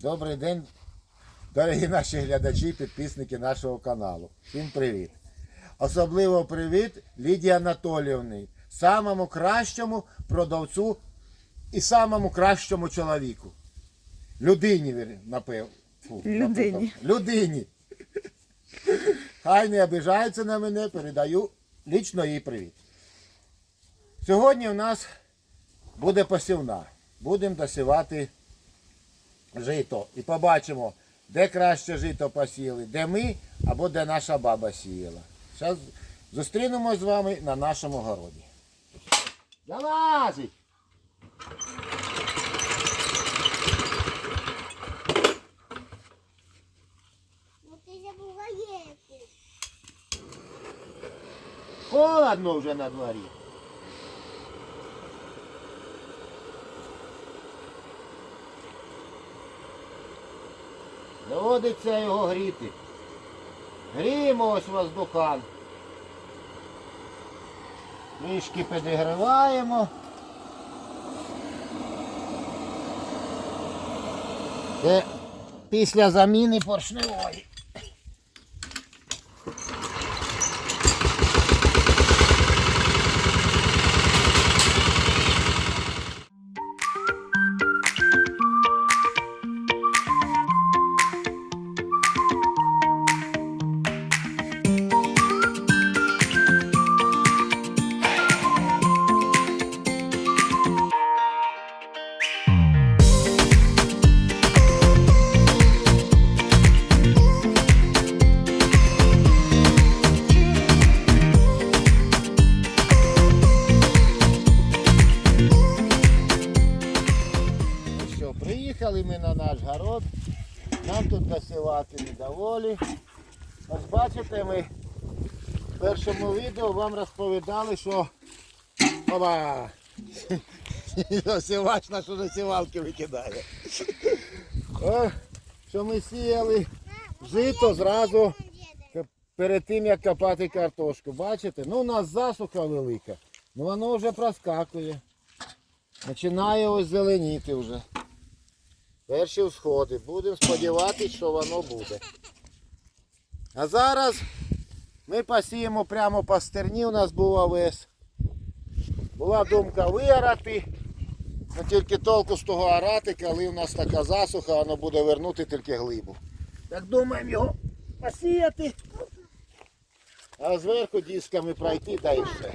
Добрий день, дорогі наші глядачі, підписники нашого каналу. Всім привіт. Особливо привіт Лідії Анатоліївні, самому кращому продавцю і самому кращому чоловіку. Людині, вір- напев. Фу, Людині. Людині. Хай не обижаються на мене, передаю лічно їй привіт. Сьогодні у нас буде посівна. Будемо досівати жито. І побачимо, де краще жито посіяли, де ми або де наша баба сіяла. Зараз зустрінемось з вами на нашому городі. Залазить! Ну. Холодно вже на дворі. Доводиться його гріти. Гріємо ось воздухан. Трішки підігріваємо. Це після заміни поршневої. Досівати недоволі. Ось бачите, ми в першому відео вам розповідали, що Опа! Засівач нашу засівалки викидає. О, що ми сіяли жито зразу перед тим, як копати картошку. Бачите? Ну у нас засуха велика. Ну воно вже проскакує. Починає ось зеленіти вже. Перші всходи. Будемо сподіватися, що воно буде. А зараз ми посіємо прямо по стерні. У нас був овес. Була думка виорати. Ну тільки толку з того орати, коли у нас така засуха, воно буде вернути тільки глибу. Так думаємо його посіяти. А зверху дисками пройти та і все.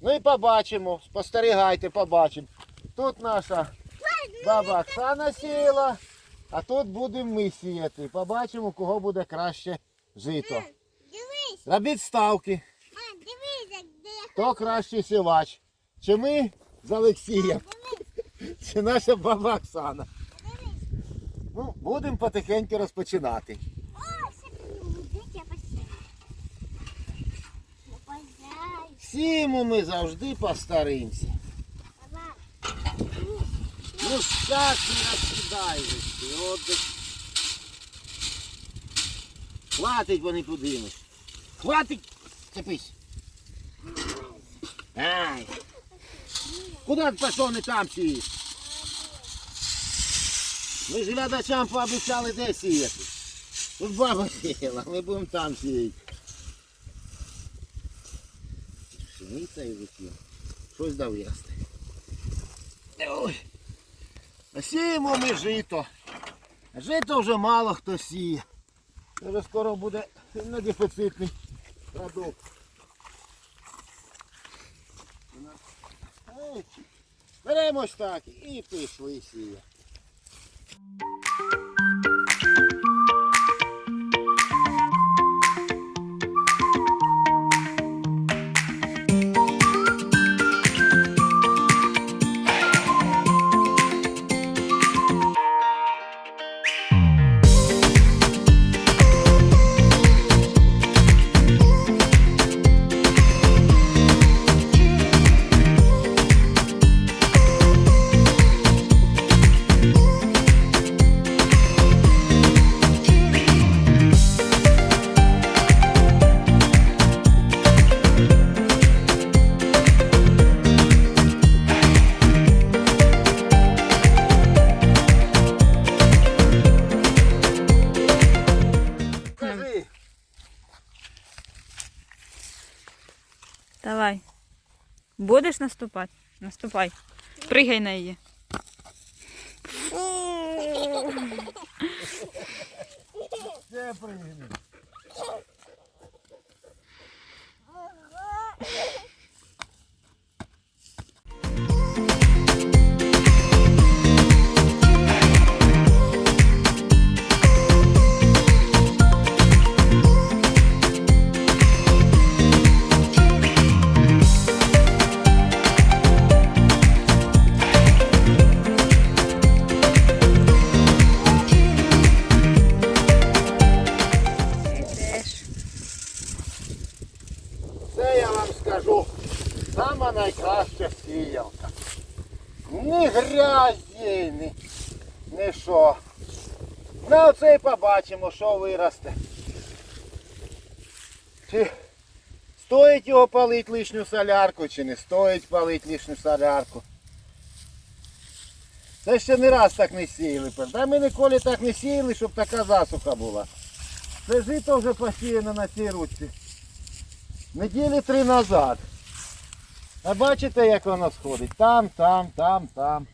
Ну і побачимо, спостерігайте, побачимо. Тут наша баба Оксана сіяла, а тут будемо ми сіяти. Побачимо, кого буде краще жито. Дивись, Робіть ставки, а, дивись, де я хто кращий сівач. Чи ми з Олексієм, чи наша баба Оксана. Ну, будемо потихеньку розпочинати. О, все буде, я посію. Я позяю. Сіємо ми завжди по старинці. Ну так не розкидай. Хватить вони подимеш. Хватить. Цепись. Ай. Куди ти пішов не там сієш? Ми ж глядачам пообіцяли де сіяти. Тут баба сіяла, ми будемо там сіяти. Пшениця і висів. Щось дов'ясти. Ой. Сіємо ми жито. Жито вже мало хто сіє. Вже скоро буде на дефіцитний продукт. Беремо ось так і пішли сіяти. Будеш наступати? Наступай. Пригай на її. Ще пригни. Ні грязі, ні, ні що. Ну оце і побачимо, що виросте. Чи стоїть його палити лишню солярку, чи не стоїть палити лишню солярку. Це ще не раз так не сіяли. Та ми ніколи так не сіяли, щоб така засуха була. Це жито вже посіяно на цій ручці. Неділі три назад. А бачите, як воно сходить? Там, там, там, там.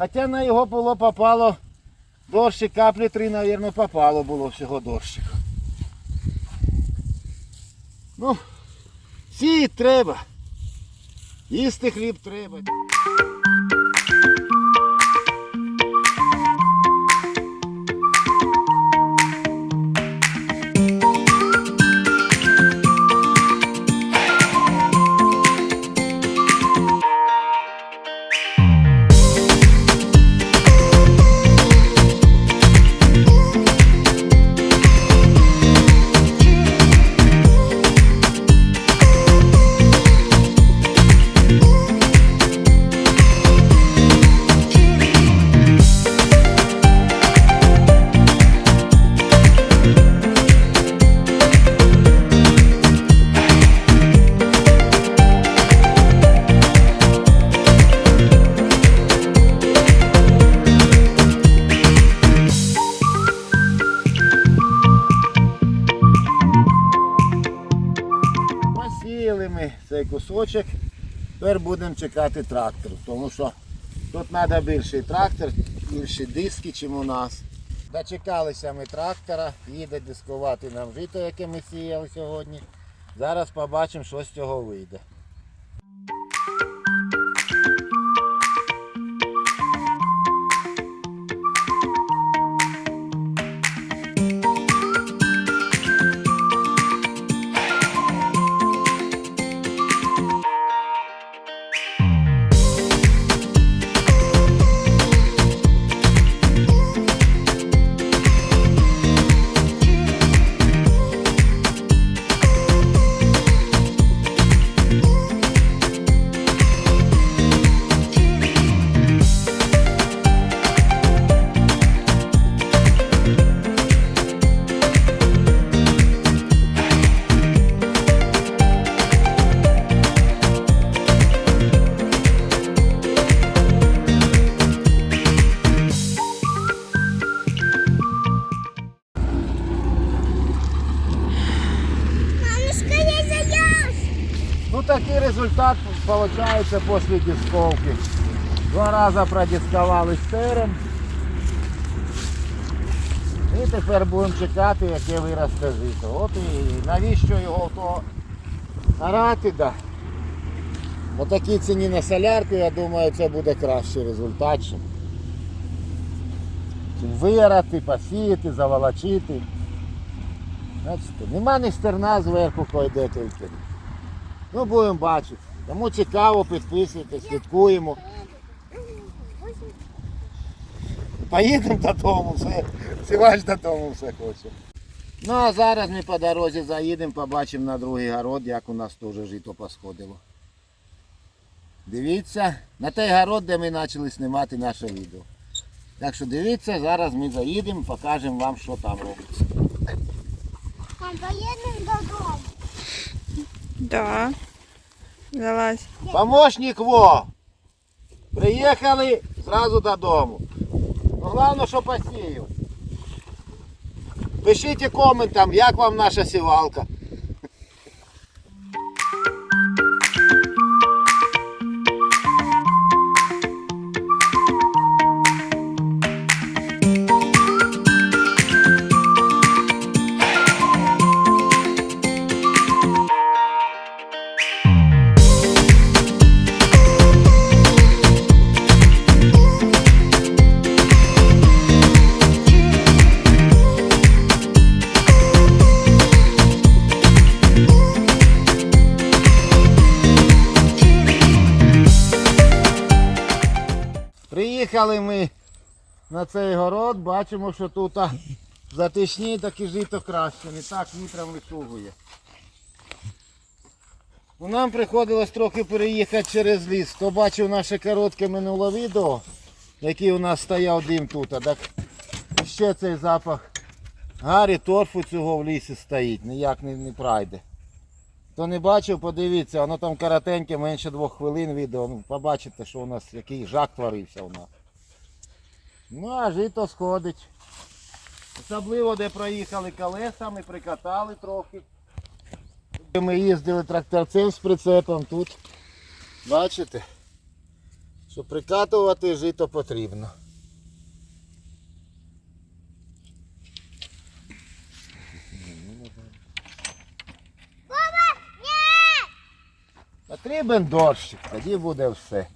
Хоча на його було попало дощик, каплі три, мабуть, попало було всього дощик. Ну, сіяти треба. Їсти хліб треба. Кусочок. Тепер будемо чекати трактор, тому що тут треба більший трактор, більші диски, ніж у нас. Дочекалися ми трактора, їде дискувати нам жито, яке ми сіяли сьогодні. Зараз побачимо, що з цього вийде. Виходить після дисковки. Два рази продисковали стерем. І тепер будемо чекати, яке виросте жито. От і навіщо його то орати, да. По такій ціні на солярку, я думаю, це буде кращий результат. Чим, вирати, посіяти, заволочити. Бачите, нема ні стерна зверху койде тільки. Ну, будемо бачити. Тому цікаво, підписуйтесь, слідкуємо. Поїдемо додому, все. Сівач додому все хоче. Ну а зараз ми по дорозі заїдемо, побачимо на другий город, як у нас теж жито посходило. Дивіться, на той город, де ми почали знімати наше відео. Так що дивіться, зараз ми заїдемо, покажемо вам, що там робиться. Поїдемо додому. Да. Залазь. Помощник во! Приїхали зразу додому. Ну, головне, що посіяв. Пишіть коментам, як вам наша сівалка. Приїхали ми на цей город, бачимо, що тут затишні, так і жито краще, не так вітром вишугує. Ну, Нам приходилось трохи переїхати через ліс. Хто бачив наше коротке минуле відео, який у нас стояв дим тут, так ще цей запах гарі торфу цього в лісі стоїть, ніяк не, не пройде. Хто не бачив, подивіться, воно там коротеньке, менше двох хвилин відео. Ну, побачите, що у нас який жах творився у нас. Ну, а жито сходить. Особливо, де проїхали колесами, прикатали трохи. Ми їздили тракторцем з прицепом тут. Бачите? Щоб прикатувати жито потрібно. Потрібен дощик, тоді буде все.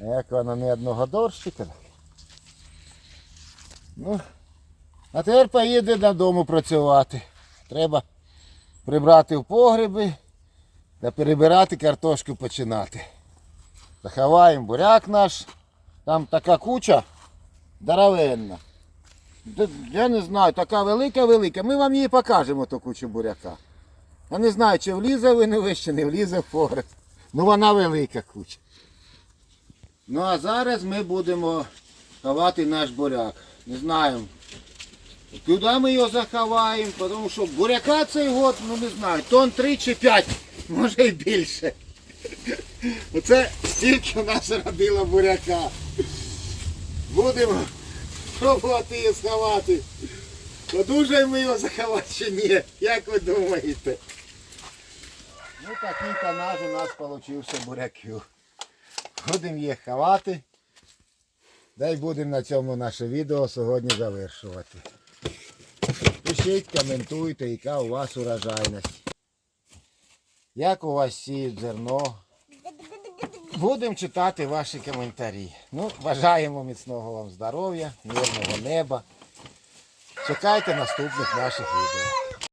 А Як воно не одного дощика. Ну, а тепер поїде додому працювати. Треба прибрати в погреби та перебирати картошку починати. Заховаємо буряк наш. Там така куча здоровенна. Я не знаю, така велика-велика. Ми вам її покажемо, ту кучу буряка. Я не знаю, чи влізе ви чи не влізе погреб. Ну вона велика куча. Ну а зараз ми будемо ховати наш буряк. Не знаємо. Куди ми його заховаємо, тому що буряка цей год, ну не знаю, тон 3 чи 5, може і більше. Оце стільки у нас родило буряка. Будемо пробувати її сховати. Подужаємо його заховати чи ні? Як ви думаєте? Ну такий тонаж у нас получився буряків. Будемо їх ховати. Дай будемо на цьому наше відео сьогодні завершувати. Пишіть, коментуйте, яка у вас урожайність. Як у вас сіють зерно. Будемо читати ваші коментарі. Ну, бажаємо міцного вам здоров'я, мирного неба. Чекайте наступних наших відео.